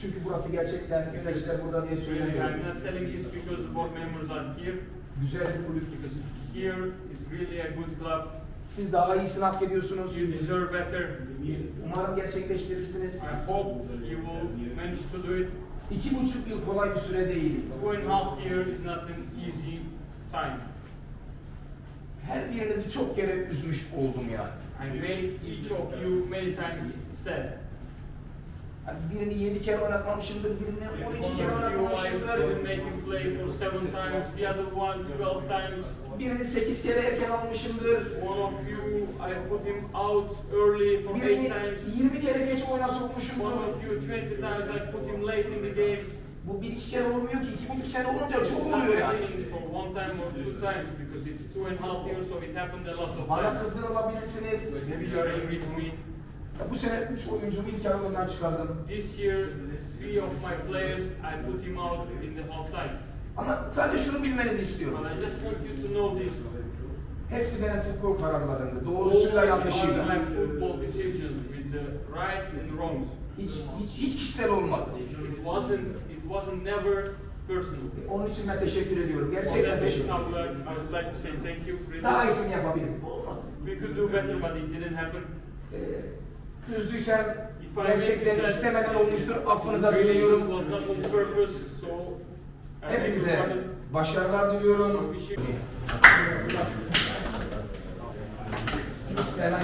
Çünkü burası gerçekten yöneticiler burada diye söylemiyorum. I'm not telling this because the board members are here, Güzel bir kulüp. because here is really a good club. Siz daha iyisini hak ediyorsunuz. You deserve better. Umarım gerçekleştirirsiniz. I hope you will manage to do it. İki buçuk yıl kolay bir süre değil. Two and a half years is not an easy time. Her birinizi çok kere üzmüş oldum yani. I made each of you many times sad. Hani birini yedi kere oynatmamışımdır, birini on One iki kere oynatmamışımdır. didn't make him play for seven times, the other one twelve times. Birini sekiz kere erken almışımdır. One of you I put him out early for eight Birini times. 20 kere geç oyuna One sokmuşumdur. of you twenty times I put him late in the game. Bu bir iki kere olmuyor ki, iki buçuk sene olunca çok oluyor yani. one time or two times because it's two and a half years, so it happened a lot of Bana times. kızgın olabilirsiniz. Maybe you are angry to me. Bu sene üç oyuncumu ilk yarı oyundan çıkardım. This year, three of my players, I put him out in the half time. Ama sadece şunu bilmenizi istiyorum. But I just want you to know this. Hepsi benim futbol kararlarımdı. All Doğrusuyla yanlışıyla. my football decisions with the rights and wrongs. Hiç, hiç, hiç kişisel olmadı. It wasn't, it wasn't never personal. Onun için ben teşekkür ediyorum. Gerçekten teşekkür reason, I would, like, to say thank you. Daha Really. iyisini yapabilirim. Olmadı. We could do better, but it didn't happen. Ee, üzdüysem gerçekten istemeden olmuştur. Affınıza sığınıyorum. Hepinize başarılar diliyorum. Selam.